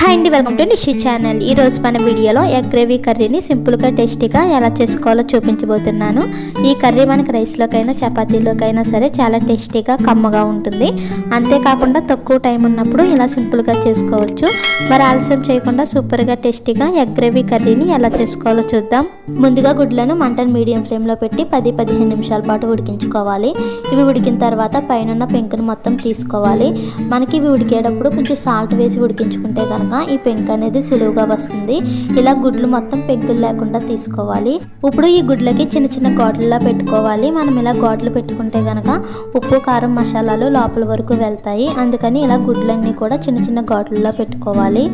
Hi అండి welcome to Nishi channel ఈ రోజు మన వీడియోలో ఎగ్ గ్రేవీ కర్రీని సింపుల్గా టేస్టీగా ఎలా చేసుకోవాలో చూపించబోతున్నాను. ఈ కర్రీ మనకి రైస్లోకైనా చపాతీలోకైనా సరే చాలా టేస్టీగా కమ్మగా ఉంటుంది. అంతేకాకుండా తక్కువ టైం ఉన్నప్పుడు ఇలా సింపుల్గా చేసుకోవచ్చు. మరి ఆలస్యం చేయకుండా సూపర్గా టేస్టీగా ఎగ్ గ్రేవీ కర్రీని ఎలా చేసుకోవాలో చూద్దాం. ముందుగా గుడ్లను మంటను మీడియం ఫ్లేమ్లో పెట్టి పది పదిహేను నిమిషాల పాటు ఉడికించుకోవాలి. ఇవి ఉడికిన తర్వాత పైన పెంకును మొత్తం తీసుకోవాలి. మనకి ఇవి ఉడికేటప్పుడు కొంచెం సాల్ట్ వేసి ఉడికించుకుంటే కనుక ఈ పెంకు అనేది సులువుగా వస్తుంది. ఇలా గుడ్లు మొత్తం పెంకులు లేకుండా తీసుకోవాలి. ఇప్పుడు ఈ గుడ్లకి చిన్న చిన్న ఘాట్లలో పెట్టుకోవాలి. మనం ఇలా ఘాట్లు పెట్టుకుంటే కనుక ఉప్పు కారం మసాలాలు లోపల వరకు వెళ్తాయి. అందుకని ఇలా గుడ్లన్నీ కూడా చిన్న చిన్న ఘాట్లలో పెట్టుకోవాలి.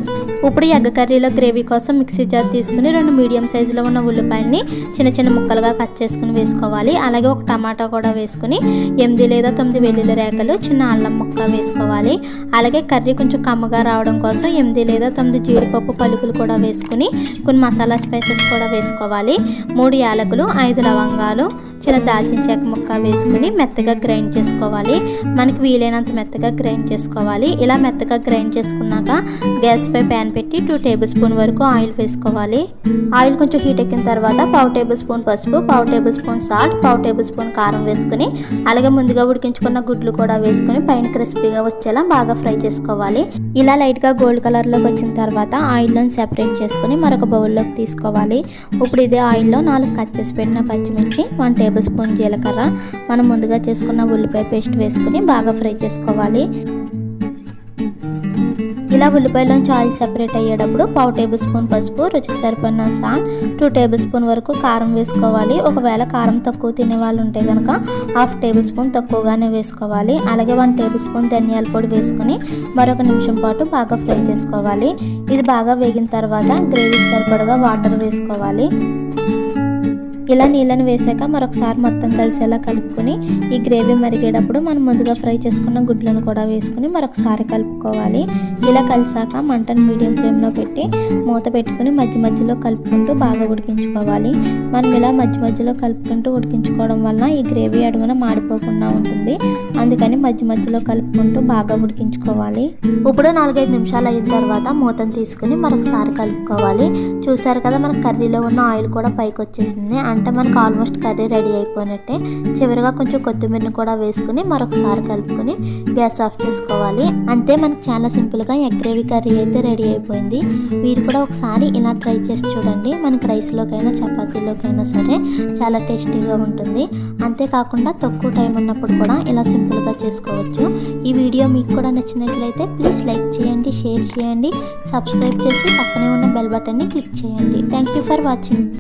ఇప్పుడు ఎగ్గ కర్రీలో గ్రేవీ కోసం మిక్సీ జార్ తీసుకుని రెండు మీడియం సైజులో ఉన్న ఉల్లిపాయల్ని చిన్న చిన్న ముక్కలుగా కట్ చేసుకుని వేసుకోవాలి. అలాగే ఒక టమాటా కూడా వేసుకుని ఎనిమిది లేదా తొమ్మిది వెల్లుల్లి రేఖలు చిన్న అల్లం ముక్క వేసుకోవాలి. అలాగే కర్రీ కొంచెం కమ్మగా రావడం కోసం ఎనిమిది లేదా తొమ్మిది జీడిపప్పు పలుకులు కూడా వేసుకుని కొన్ని మసాలా స్పైసెస్ కూడా వేసుకోవాలి. మూడు యాలకులు ఐదు లవంగాలు చిన్న దాల్చిన చెక్క ముక్క వేసుకుని మెత్తగా గ్రైండ్ చేసుకోవాలి. మనకి వీలైనంత మెత్తగా గ్రైండ్ చేసుకోవాలి. ఇలా మెత్తగా గ్రైండ్ చేసుకున్నాక గ్యాస్ పై ప్యాన్ పెట్టి టూ టేబుల్ స్పూన్ వరకు ఆయిల్ వేసుకోవాలి. ఆయిల్ కొంచెం హీట్ ఎక్కిన తర్వాత పావు టేబుల్ స్పూన్ పసుపు పావు టేబుల్ స్పూన్ సాల్ట్ పావు టేబుల్ స్పూన్ కారం వేసుకుని అలాగే ముందుగా ఉడికించుకున్న గుడ్లు కూడా వేసుకుని పైన క్రిస్పీగా వచ్చేలా బాగా ఫ్రై చేసుకోవాలి. ఇలా లైట్గా గోల్డ్ కలర్లోకి వచ్చిన తర్వాత ఆయిల్లోని సెపరేట్ చేసుకుని మరొక బౌల్లోకి తీసుకోవాలి. ఇప్పుడు ఇదే ఆయిల్లో నాలుగు కట్ చేసి పెట్టిన పచ్చిమిర్చి వన్ టేబుల్ టేబుల్ స్పూన్ జీలకర్ర. మనం ముందుగా చేసుకున్న ఉల్లిపాయ పేస్ట్ వేసుకుని బాగా ఫ్రై చేసుకోవాలి. ఇలా ఉల్లిపాయలోంచి ఆయిల్ సెపరేట్ అయ్యేటప్పుడు పావు టేబుల్ స్పూన్ పసుపు రుచికి సరిపడిన సాన్ టూ టేబుల్ స్పూన్ వరకు కారం వేసుకోవాలి. ఒకవేళ కారం తక్కువ తినే వాళ్ళు ఉంటే కనుక హాఫ్ టేబుల్ స్పూన్ తక్కువగానే వేసుకోవాలి. అలాగే వన్ టేబుల్ స్పూన్ ధనియాల పొడి వేసుకుని మరొక నిమిషం పాటు బాగా ఫ్రై చేసుకోవాలి. ఇది బాగా వేగిన తర్వాత గ్రేవీకి సరిపడగా వాటర్ వేసుకోవాలి. ఇలా నీళ్ళని వేసాక మరొకసారి మొత్తం కలిసేలా కలుపుకొని ఈ గ్రేవీ మరిగేటప్పుడు మనం ముందుగా ఫ్రై చేసుకున్న గుడ్లను కూడా వేసుకుని మరొకసారి కలుపుకోవాలి. ఇలా కలిసాక మంటను మీడియం ఫ్లేమ్లో పెట్టి మూత పెట్టుకుని మధ్య మధ్యలో కలుపుకుంటూ బాగా ఉడికించుకోవాలి. మనం ఇలా మధ్య మధ్యలో కలుపుకుంటూ ఉడికించుకోవడం వలన ఈ గ్రేవీ అడుగున మాడిపోకుండా ఉంటుంది. అందుకని మధ్య మధ్యలో కలుపుకుంటూ బాగా ఉడికించుకోవాలి. ఇప్పుడు నాలుగైదు నిమిషాలు అయిన తర్వాత మూతను తీసుకుని మరొకసారి కలుపుకోవాలి. చూసారు కదా మన కర్రీలో ఉన్న ఆయిల్ కూడా పైకి వచ్చేసింది అంటే మనకు ఆల్మోస్ట్ కర్రీ రెడీ అయిపోయినట్టే. చివరిగా కొంచెం కొత్తిమీరని కూడా వేసుకుని మరొకసారి కలుపుకొని గ్యాస్ ఆఫ్ చేసుకోవాలి. అంతే మనకు చాలా సింపుల్గా ఎగ్ గ్రేవీ కర్రీ అయితే రెడీ అయిపోయింది. మీరు కూడా ఒకసారి ఇలా ట్రై చేసి చూడండి. మనకి రైస్లోకైనా చపాతీలోకైనా సరే చాలా టేస్టీగా ఉంటుంది. అంతేకాకుండా తక్కువ టైం ఉన్నప్పుడు కూడా ఇలా సింపుల్గా చేసుకోవచ్చు. ఈ వీడియో మీకు కూడా నచ్చినట్లయితే ప్లీజ్ లైక్ చేయండి షేర్ చేయండి సబ్స్క్రైబ్ చేసి పక్కనే ఉన్న బెల్ బటన్ని క్లిక్ చేయండి. Thank you for watching